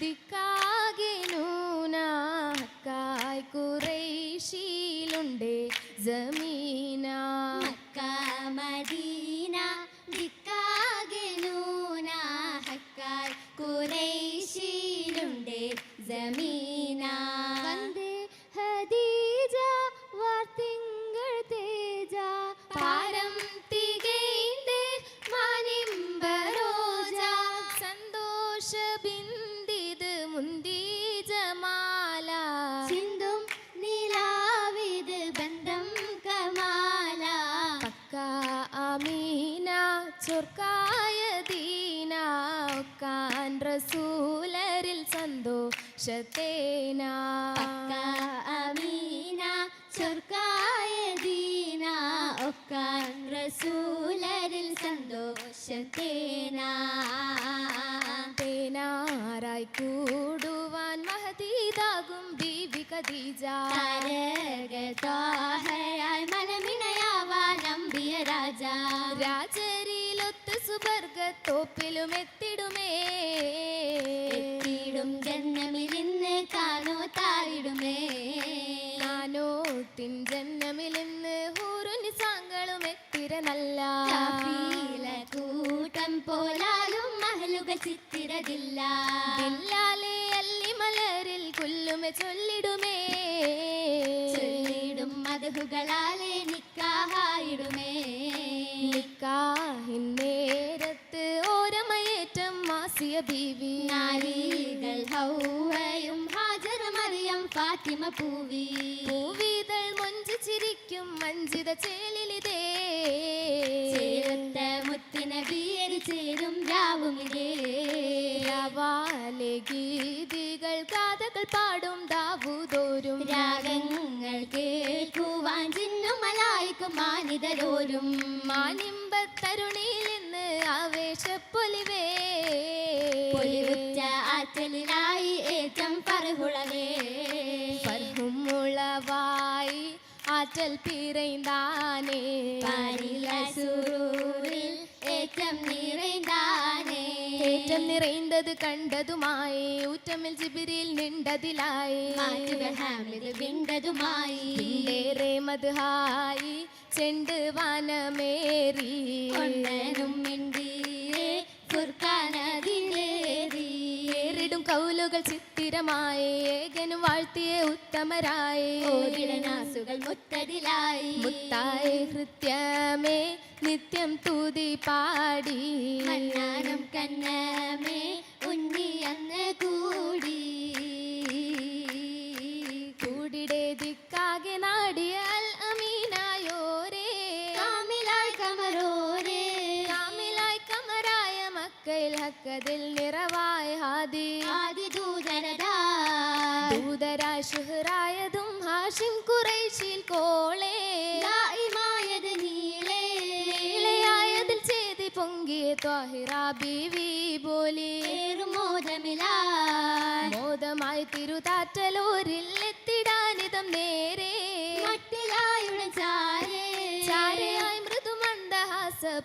ദിക്കാകെ നൂന ഹക്കായ് കുറേശിയിലുണ്ട് ജമീന. മക്ക മദീന പക്ക അമീന ചൊർക്കായ ദീന. ഒക്കാൻ റസൂലരിൽ സന്തോഷത്തേന. തേനാറായി കൂടുവാൻ മഹതീതാകും ബീവി ഖദീജ താരകതാഹയായി മനമിണയാവാൻ അമ്പിയ രാജ സുബർഗത്തോപ്പിലും എത്തിടുമേ. എത്തിയിടും ജന്മമിലിന്ന് കാണോ താരിടുമേ നാനോത്തിൻ ജന്മമിലിന്ന് ഹൂരുനി സാങ്കളും എത്തിര നല്ല കൂട്ടം പോലാലും മഹലുക ചിത്തിരതില്ല. അല്ലി മലരിൽ കുല്ലുമെ ചൊല്ലിടുമേ. ചൊല്ലിടും മധുകളാലെ നിക്കാഹായിടുമേ. നിക്കാഹിൻ നേരത്ത് ഓരമയേറ്റം മാസിയ ബീവി. നാരികൾ ഹൗവയും ഹാജർ മറിയം ഫാത്തിമ പൂവി. പൂവിതൾ മൊഞ്ചു ചിരിക്കും മഞ്ചിത ചേലിലിതേ. ചേരത്ത മുത്തിന ബിയരി ചേരും രാവുമിതേ. ഗീതികൾ കാതകൾ പാടും ദാവൂതോരും നിതലോരും മാനിമ്പ തരുണിയിൽ നിന്ന് ആവേശപ്പൊലിവേ. പൊലിവുറ്റ ആറ്റലിനായി ഏറ്റം പറകുളവേ പർഹുമുളവായി ആറ്റൽ പിറൈന്താനേ. പരില സുരൂരിൽ ഏറ്റം നിറൈന്താനേ. ഏറ്റം നിറൈന്തത് കണ്ടതുമായി ഊറ്റമിൽ ജിബിരിൽ നിണ്ടതിലായി. മാറ്റുകൾ ഹാമിൽ വിണ്ടതുമായി. മധുഹായി ചെണ്ട് വനമേറി. മിണ്ടിയേ ഏറിടും കൗലുകൾ ചിത്തിരമായി ഏകനും വാഴ്ത്തിയ ഉത്തമരായി. ഓരിടനാസുകൾ മുത്തതിലായി മുത്തായി ഹൃത്യമേ നിത്യം തൂതി പാടി. കന്നമേ ഉണ്ണി അന്ന് കൂടി. കൂടിടെ ദിക്കാകെ നാടിയാൽ മക്കയിൽ ഹക്കതിൽ നിറവായ ഹാദി. ആദി ദൂതരതാ ദൂതരായ ഷുഹറായതും ഹാഷിം കുറേശിൽ കോളേ. ദായിമായത് നീളേ. നീളയായതിൽ ചേതി പൊങ്കിയ ത്വാഹിറ ബീവി ബോലി. ഏറുമോദമിലായി മോദമായി തിരുതാറ്റലൂരിൽ എത്തിടാനിതം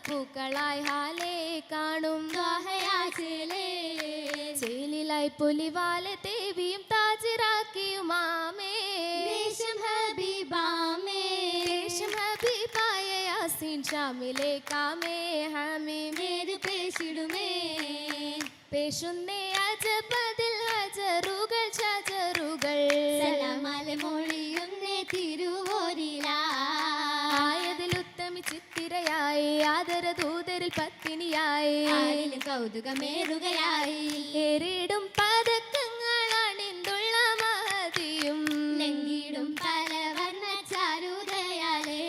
പൂക്കളായി ഹാലേ കാണും. ചേലിലായി പുലിവാല ദേവിയും താജിറാക്കിയുമാമേ ദേശം ഹബീബാമേ. ദേശം ഹബീബായ യാസീൻ ഷാമിലെ കാമേ ഹമീം. മേരു പേശിടുമേ. പേശുന്നേ അജബതിൽ ഹജറുകൾ ഷജറുകൾ സലാമല മൊഴിയുന്നേ തിരുവോരിലാ. ചിത്തിരയായി ആദര ദൂതരിൽ പത്തിനിയായി കൗതുകമേറുകയായി. ഏറിടും പതക്കങ്ങളാണിന്തുള്ള മഹതിയും. ലംഘിടും പല വർണ ചാരുതയാലേ.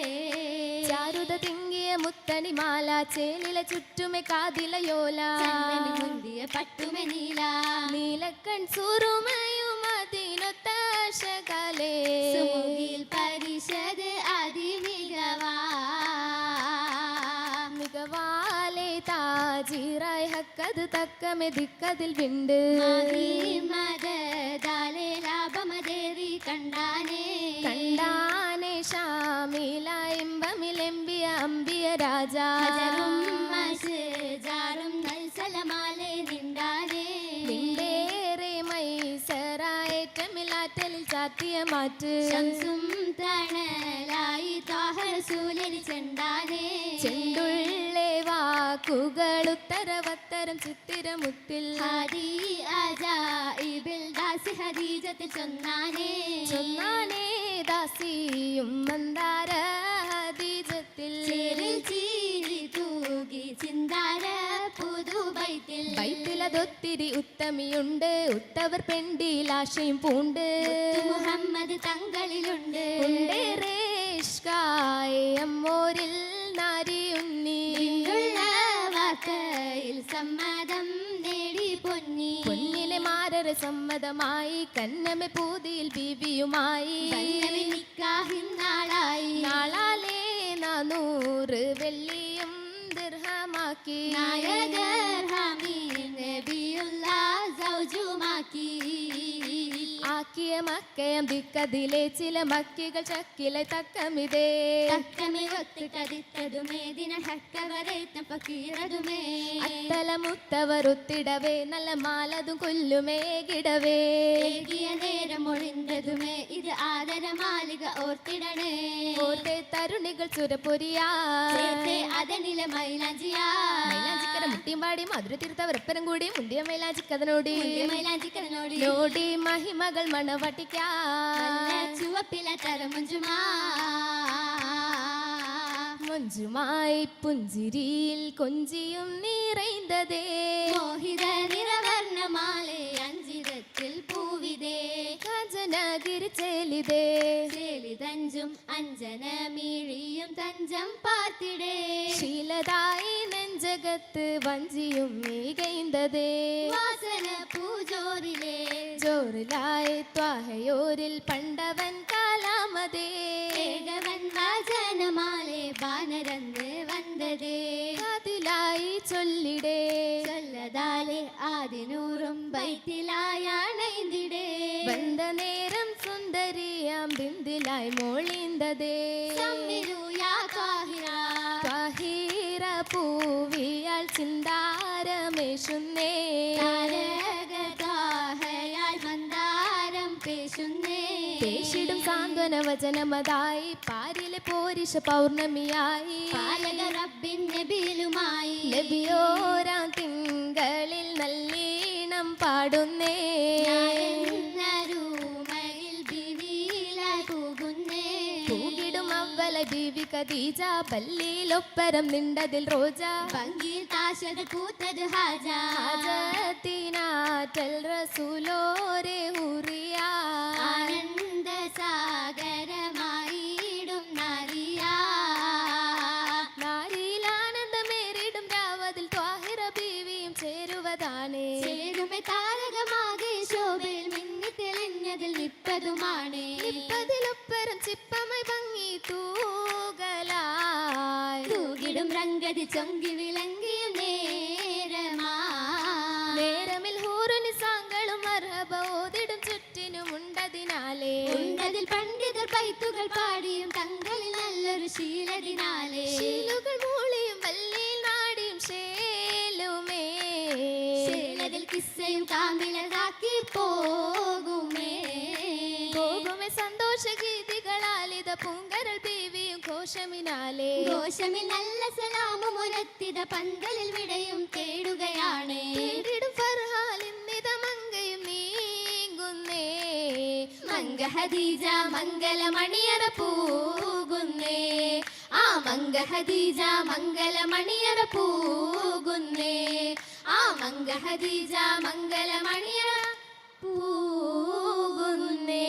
ചാരുത തിങ്ങിയ മുത്തണിമാല ചേലില ചുറ്റുമെ കാതിലയോല മുന്തിയ പട്ടുമെ നീല. നീലക്കൺ സുറുമയും അതിനൊത്ത മികവാലെ താജിറായി ഹക്കത് തക്കമെ ദിക്കതിൽ വിണ്ട്. മാഹി മദദാലെ ലാഭമതേറി കണ്ടാനേ. കണ്ടാനെ ഷാമിലായിമ്പമിലെമ്പിയ അമ്പിയ രാജാ. മസ്ജാറും നൽസലമാലെ നിണ്ടാനേ. നിണ്ടേറെ ചാർത്തിയ മാറ്റ്. ശംസും തണലായി ചെണ്ടാനേ. ചെണ്ടുള്ളേ വാക്കുകൾ ഉത്തരവത്തരം ചിത്തിരമുത്തിൽ ഹാദി അജായിബിൽ ദാസി ഹദീജത്തിൽ ചൊന്നാനേ. ചൊന്നാനേ ദാസിയും മന്ദാര ഹദീജത്തിൽ ചേരിൽ ചീരി തൂകി ചിന്താര പുതുബൈത്തിൽ ബൈത്തിലതൊത്തിരി ഉത്തമിയുണ്ട് ഉത്തവർ പെണ്ടി ആശയും പൂണ്ട്. മുഹമ്മദ് തങ്ങളിലുണ്ട് അമ്മോരിൽ സമ്മതമായി കന്നമെ പൂതിയിൽ ബീവിയുമായി. നാളായി. നാളാലേ നാനൂറ് വെള്ളിയും ദീർഘമാക്കി. നായകർ മക്കയമ്പിക്കതിലെ ചില മക്കികൾ ചക്കിലെ തക്കമിതേ. കതിത്തതുമേ ദിന പക്കീറതുമേ. നല്ല മാലതും കൊല്ലുമേ കിടവേ. ഏകിയ നേരം ഇത് ആദര മാലിക ഓർത്തിടണേ. ഓർത്തെ തരുണികൾ ചുരപ്പൊരിയാ അതനിലെ മൈലാഞ്ചിയാ. മുട്ടിയും മധുര തിരുത്തവരപ്പരം കൂടി മുന്തിയ മൈലാജി കഥനോടി നോടി മഹിമകൾ മണവട്ടിക്കാ. നല്ല ചുവപ്പില തരമുഞ്ചുമാ മഞ്ജുമായി പുഞ്ചിരിയിൽ കൊഞ്ചിയും നിറൈന്തതേ മോഹിത നിറവർണമാലേ അഞ്ചിരത്തിൽ പൂവിതേ. കാഞ്ചനഗിരി ചേലിതേ ചേലിതഞ്ചും അഞ്ജന മീഴിയും തഞ്ചം പാത്തിടേ. ശീലതായി നെഞ്ചകത്ത് വഞ്ചിയും മീകൈന്തതേ. വാസന പൂജോറിലേ. ജോറിലായി ത്വാഹയോരിൽ പണ്ടവൻ കാലാമതേ. ഏകവൻ വാചനമാലെ ബാനരന്ന് വന്നതേ. കാതിലായി ചൊല്ലിടേ. ചൊല്ലതാലെ ആദിനൂറും ബൈത്തിലായണൈന്തിടേ ബന്ധ നേരം സുന്ദരിയാം ബിന്ദിലായി മോളിന്തതേ. കാഹിറ ത്വാഹീര. പൂവിയാൽ ചിന്താരമേശുന്നേ. സാന്ത്വന വചനമതായി പാരിലെ പോരിഷ പൗർണമിയായി പാലക റബ്ബിൻ നബിയിലുമായി നബിയോരാ തിങ്കളിൽ നല്ലീണം പാടുന്നേ. ഖദീജ പല്ലിയിലൊപ്പരം നിണ്ടതിൽ റോജ. ഭംഗിയിൽ താശക കൂത്തത് ഹാജ. ഹാജത്തിനാറ്റൽ റസൂലോരെ ഉറിയ. ആനന്ദ സാഗരമായിടും നാരിയാ നാരിയിലാനന്ദമേറിടും രാവതിൽ ത്വാഹിറ ബീവിയും ചേരുവതാണേ. ചേരുമെ താരകമാകെ ശോഭയിൽ മിന്നി തെളിഞ്ഞതിൽ നിപ്പതുമാണ്. നിപ്പതിലൊപ്പരം ചിപ്പമായി ഭംഗി തൂകലായി. തൂകിടും രംഗതി ചൊങ്കി വിളങ്ങിയ നേരമാ നേരമിൽ ഹൂറിന് സാങ്കളും അർഹബ ഓതിടും ചുറ്റിനും ഉണ്ടതിനാലേ. ഉണ്ടതിൽ പണ്ഡിതർ പൈത്തുകൾ പാടിയും തങ്ങളിൽ നല്ലൊരു ശീലതിനാലേ. ശീലുകൾ മൂളിയും വല്ലിയിൽ നാടിയും ശേലുമേ. ശീലതിൽ കിസ്സയും കാമിലതാക്കി പോകുമേ പോകുമേ സന്തോഷ ഗീതികളാലിത പൂങ്കരൾ ബീവിയും ഘോഷമിനാലേ. ഘോഷമി നല്ല സലാമും ഉരത്തിത പന്തലിൽ വിടയും തേടുകയാണ്. തേടിടും ഫർഹാൽ ഇന്നിത മങ്കയും നീങ്ങുന്നേ. മംഗ ഹദീജ മംഗലമണിയറ പൂകുന്നേ. ആ മംഗഹദീജ മംഗലമണിയറ പൂകുന്നേ. ആ മംഗഹദീജ മംഗലമണിയറ പോകുന്നേ